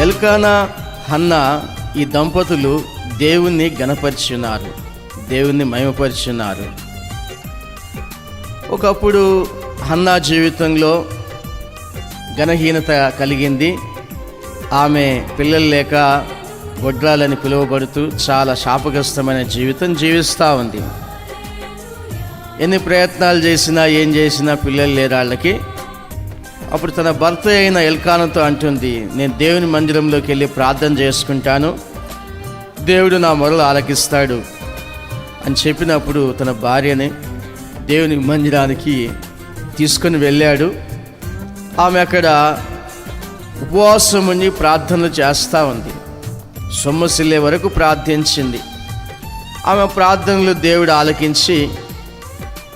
ఎల్కానా హన్న ఈ దంపతులు దేవుణ్ణి గణపరిచున్నారు దేవుణ్ణి మహిమపరిచున్నారు ఒకప్పుడు హన్నా జీవితంలో ఘనహీనత కలిగింది. ఆమె పిల్లలు లేక గొడ్రాలని పిలువబడుతూ చాలా శాపగ్రస్తమైన జీవితం జీవిస్తూ ఉంది. ఎన్ని ప్రయత్నాలు చేసినా ఏం చేసినా పిల్లలు లేరాళ్ళకి అప్పుడు తన భర్త అయిన ఎల్కానతో అంటుంది నేను దేవుని మందిరంలోకి వెళ్ళి ప్రార్థన చేసుకుంటాను. దేవుడు నా మొరలు ఆలకిస్తాడు. అని చెప్పినప్పుడు తన భార్యని దేవుని మందిరానికి తీసుకొని వెళ్ళాడు. ఆమె అక్కడ ఉపవాసం ఉండి ప్రార్థనలు చేస్తూ ఉంది. సొమ్మసిల్లే వరకు ప్రార్థించింది. ఆమె ప్రార్థనలు దేవుడు ఆలకించి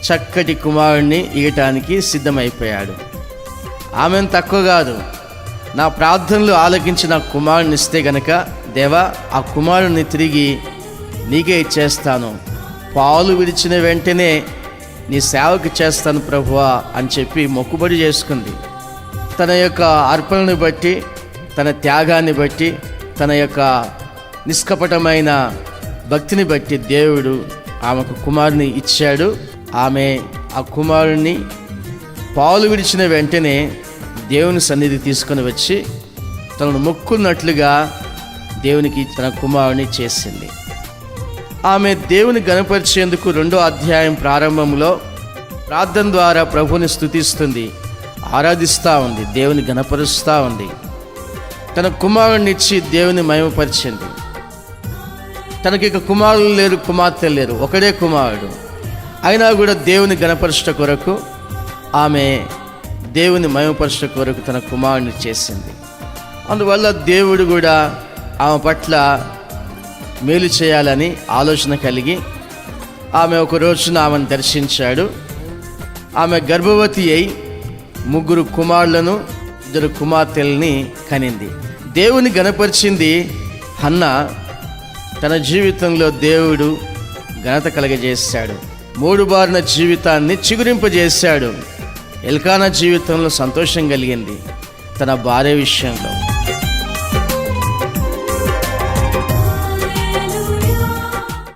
చక్కటి కుమారుణ్ణి ఇయటానికి సిద్ధమైపోయాడు. ఆమెను తక్కువ కాదు. నా ప్రార్థనలు ఆలకించి నా కుమారుని ఇస్తే గనక దేవా ఆ కుమారుని తిరిగి నీకే ఇచ్చేస్తాను. పాలు విడిచిన వెంటనే నీ సేవకు చేస్తాను ప్రభువా అని చెప్పి మొక్కుబడి చేసుకుంది. తన యొక్క అర్పణను బట్టి తన త్యాగాన్ని బట్టి తన యొక్క నిష్కపటమైన భక్తిని బట్టి దేవుడు ఆమెకు కుమారుని ఇచ్చాడు. ఆమె ఆ కుమారుణ్ణి పాలు విడిచిన వెంటనే దేవుని సన్నిధి తీసుకొని వచ్చి తనను మొక్కున్నట్లుగా దేవునికి తన కుమారుని చేసింది. ఆమె దేవుని గనపరిచేందుకు రెండో అధ్యాయం ప్రారంభంలో ప్రార్థన ద్వారా ప్రభుని స్తుతిస్తుంది ఆరాధిస్తూ ఉంది దేవుని గనపరుస్తూ ఉంది. తన కుమారునిచ్చి దేవుని మయమపరిచింది తనకి ఇక కుమారులు లేరు కుమార్తె లేరు ఒకడే కుమారుడు. అయినా కూడా దేవుని గణపరచట కొరకు ఆమె దేవుని మహిమపరచట కొరకు తన కుమారుని చేసింది. అందువల్ల దేవుడు కూడా ఆమె పట్ల మేలు చేయాలని ఆలోచన కలిగి ఆమె ఒక రోజున ఆమెను దర్శించాడు. ఆమె గర్భవతి అయి ముగ్గురు కుమారులను ఇద్దరు కుమార్తెల్ని కనింది. దేవుని గనపరిచింది హన్న. తన జీవితంలో దేవుడు ఘనత కలగజేశాడు. మూడు బారిన జీవితాన్ని చిగురింపజేశాడు. ఎల్కానా జీవితంలో సంతోషం కలిగింది తన భార్య విషయంలో.